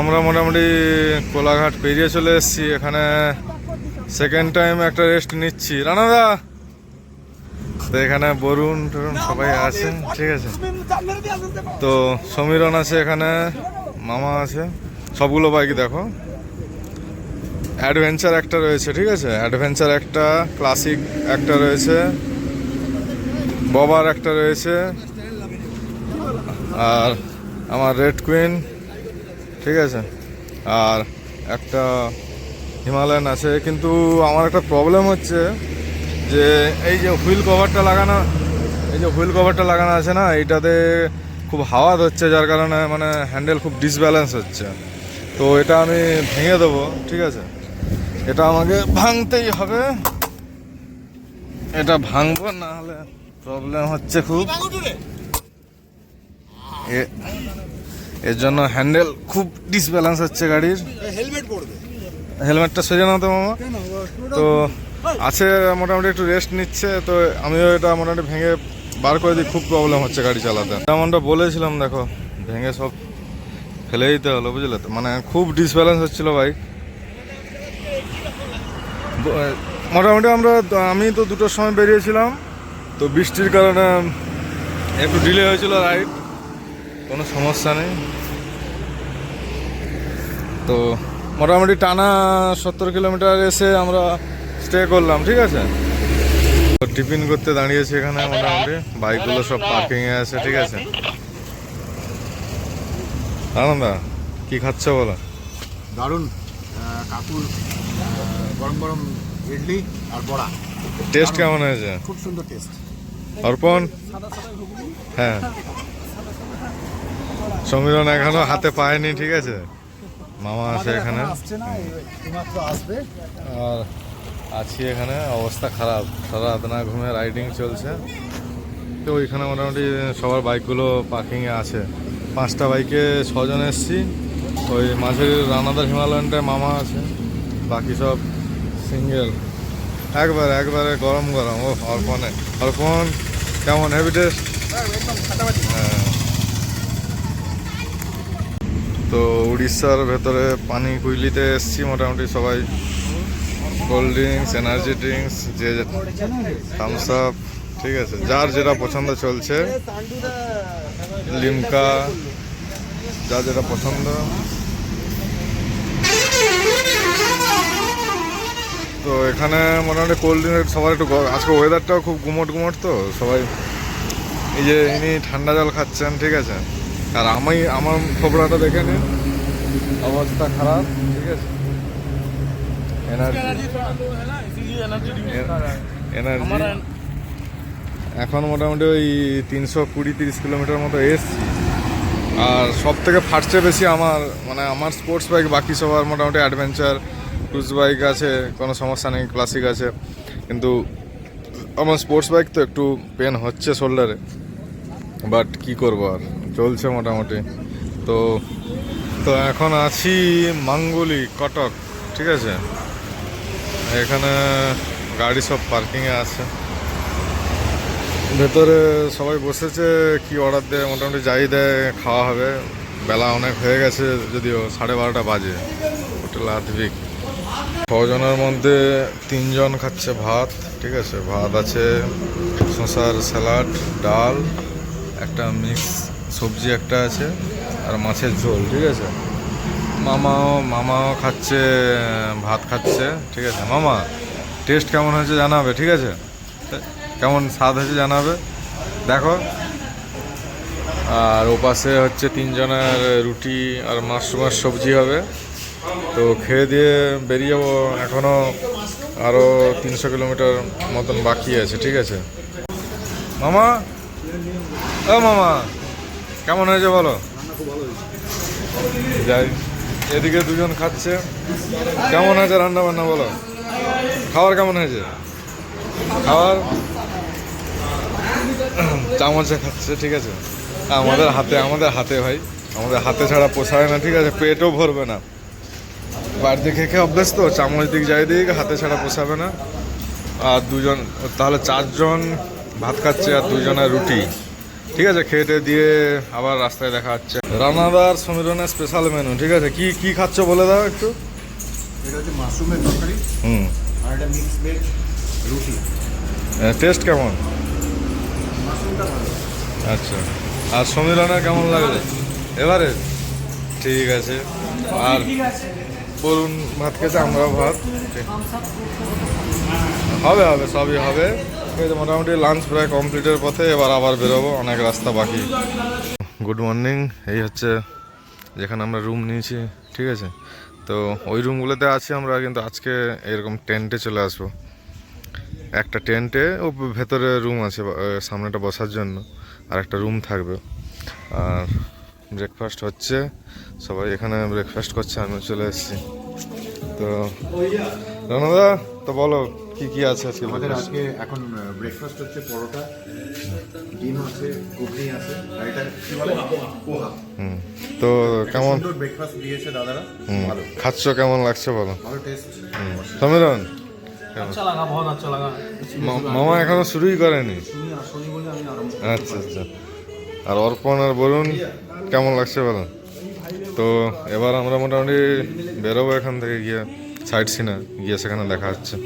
আমরা মোটামুটি কোলাঘাট পেরিয়ে চলে এসেছি, এখানে সেকেন্ড টাইম একটা রেস্ট নিচ্ছি। রানাদা তো এখানে বরুণ টরুণ সবাই আছে ঠিক আছে? তো সমীরণ আছে এখানে, মামা আছে, সবগুলো বাইক দেখো। অ্যাডভেঞ্চার একটা রয়েছে, ঠিক আছে? অ্যাডভেঞ্চার একটা ক্লাসিক একটা রয়েছে ববার একটা রয়েছে, আর আমার রেড কুইন ঠিক আছে? আর একটা হিমালয়ান আছে কিন্তু আমার একটা প্রবলেম হচ্ছে যে এই যে হুইল কভারটা লাগানো এই যে হুইল কভারটা লাগানো আছে না এইটাতে খুব হাওয়া হচ্ছে যার কারণে মানে হ্যান্ডেল খুব ডিসব্যালেন্স হচ্ছে। তো এটা আমি ভেঙে দেবো ঠিক আছে? এটা আমাকে ভাঙতেই হবে। এটা ভাঙবো না হলে প্রবলেম হচ্ছে খুব। এ- এর জন্য হ্যান্ডেল খুব ডিসব্যালেন্স হচ্ছে গাড়ির। হেলমেট হেলমেটটা সোজা না তো মামা। তো আছে মোটামুটি একটু রেস্ট নিচ্ছে তো আমিও এটা মোটামুটি ভেঙে বার করে দিই খুব প্রবলেম হচ্ছে গাড়ি চালাতে। যেমনটা বলেছিলাম দেখো ভেঙে সব ফেলে দিতে হলো বুঝলে তো? মানে খুব ডিসব্যালেন্স হচ্ছিল বাইক মোটামুটি আমরা আমি তো দুটোর সময় বেরিয়েছিলাম তো বৃষ্টির কারণে একটু ডিলে হয়েছিল রাইড কোনো সমস্যা নেই। তো মোটামুটি টানা সত্তর কিলোমিটার এসে আমরা স্টে করলাম ঠিক আছে? তো টিফিন করতে দাঁড়িয়েছি এখানে মোটামুটি। বাইকগুলো সব পার্কিংয়ে আছে ঠিক আছে? আনন্দা কি খাচ্ছ বলো? দারুণ। কাকুর গরম গরম ইডলি আর বড়া। টেস্ট কেমন হয়েছে? খুব সুন্দর টেস্ট অর্পণ? হ্যাঁ। সমীরণ এখনও হাতে পায়নি ঠিক আছে? মামা আছে এখানে। আর আছি এখানে অবস্থা খারাপ। সারা রাত না ঘুমে রাইডিং চলছে। তো ওইখানে মোটামুটি সবার বাইকগুলো পার্কিংয়ে আছে। পাঁচটা বাইকে ছজন এসছি। ওই মাঝের রানাদার হিমালয়ানটায় মামা আছে। বাকি সব সিঙ্গেল। একবার একবারে গরম গরম ও অর্পণে। অর্পণ কেমন? হেভি টেস্ট হ্যাঁ। তো উড়িষ্যার ভেতরে পানি কুইলিতে এসছি মোটামুটি সবাই। কোল্ড ড্রিঙ্কস, এনার্জি ড্রিঙ্কস, যে থামস আপ ঠিক আছে, যার যেটা পছন্দ চলছে। লিমকা, যার যেটা পছন্দ। তো এখানে মোটামুটি কোল্ড ড্রিঙ্ক সবার একটু আজকে ওয়েদারটাও খুব গুমট গুমট তো, সবাই এই যে ইনি ঠান্ডা জল খাচ্ছেন, ঠিক আছে। আর আমি আমার খবরাটা দেখে নিন। অবস্থা খারাপ ঠিক আছে? এনার্জি এনার্জি এখন মোটামুটি ওই তিনশো কুড়ি তিরিশ কিলোমিটার মতো এসছি। আর সব থেকে ফার্স্টে বেশি আমার মানে আমার স্পোর্টস বাইক বাকি সবার মোটামুটি অ্যাডভেঞ্চার ক্রুজ বাইক আছে কোনো সমস্যা নেই ক্লাসিক আছে। কিন্তু আমার স্পোর্টস বাইক তো একটু পেন হচ্ছে শোল্ডারে বাট কি করব আর? চলছে মোটামুটি। তো তো এখন আছি মাঙ্গুলি, কটক, ঠিক আছে? এখানে গাড়ি সব পার্কিংয়ে আছে। ভেতরে সবাই বসেছে, কি অর্ডার দেয়, মোটামুটি যাই দেয়, খাওয়া হবে। বেলা অনেক হয়ে গেছে যদিও, সাড়ে বারোটা বাজে। হোটেল আধবিক। ছজনের মধ্যে তিনজন খাচ্ছে ভাত, ঠিক আছে? ভাত আছে শশার স্যালাড, ডাল, একটা মিক্স সবজি একটা আছে আর মাছের ঝোল, ঠিক আছে? মামাও মামাও খাচ্ছে, ভাত খাচ্ছে, ঠিক আছে? মামা টেস্ট কেমন হয়েছে জানাবে, ঠিক আছে? কেমন স্বাদ হয়েছে জানাবে? দেখো। আর ওপাশে হচ্ছে তিনজনের রুটি আর মাশরুমের সবজি হবে। তো খেয়ে দিয়ে বেরিয়ে যাব। এখনও আরও তিনশো কিলোমিটার মতন বাকি আছে, ঠিক আছে? মামা? ও মামা! কেমন হয়েছে বলো? যাই এদিকে দুজন খাচ্ছে। কেমন হয়েছে রান্না বান্না বলো? খাবার কেমন হয়েছে? খাবার? চামচে খাচ্ছে ঠিক আছে। আমাদের হাতে আমাদের হাতে ভাই। আমাদের হাতে ছাড়া পোষায় না ঠিক আছে? পেটও ভরবে না। বাড়িতে খেয়ে খেয়ে অভ্যেস তো চামচ দিক যাই দিক হাতে ছাড়া পোষাবে না। আর দুজন তাহলে চারজন ভাত খাচ্ছে আর দুজনের রুটি। ঠিক আছে খেটে দিয়ে আবার রাস্তায় দেখা হচ্ছে। রানাদার সমীরনের স্পেশাল মেনু ঠিক আছে? কি কি খাচ্ছ বলে দাও একটু? এটা হচ্ছে মাশরুমের তরকারি হুম। আর এটা মিক্স ভেজ রুটি। টেস্ট কেমন? আচ্ছা। আর সমীরনের কেমন লাগল? এবারে ঠিক আছে। আর বরুণ ভাত খেয়েছে আমরাও ভাত। হবে হবে সবই হবে। মোটামুটি লাঞ্চ প্রায় কমপ্লিটের পথে, এবার আবার বেরোবো, অনেক রাস্তা বাকি। গুড মর্নিং এই হচ্ছে যেখানে আমরা রুম নিয়েছি, ঠিক আছে? তো ওই রুমগুলোতে আছি আমরা, কিন্তু আজকে এরকম টেন্টে চলে আসব। একটা টেন্টে ও ভেতরে রুম আছে সামনেটা বসার জন্য, আর একটা রুম থাকবে। আর ব্রেকফাস্ট হচ্ছে, সবাই এখানে ব্রেকফাস্ট করছে আমি চলে এসেছি। তো, রানাদা, তো বলো কি কি আছে আজকে? আমাদের আজকে এখন ব্রেকফাস্ট হচ্ছে পরোটা ডিম আছে ঘুগনি আছে আর এটা কি বলে? পোহা। হুম। তো কেমন? ব্রেকফাস্ট দিয়েছে দাদারা। ভালো। খাচ্ছ কেমন লাগছে বলো? ভালো টেস্ট সমীরণ? মামা এখনও শুরুই করেনি? আচ্ছা আচ্ছা। আর অর্পণ আর বলুন কেমন লাগছে বলুন তো এবার আমরা মোটামুটি বেরোবো এখান থেকে গিয়ে সাইট সিনা গিয়ে সেখানে দেখা হচ্ছে।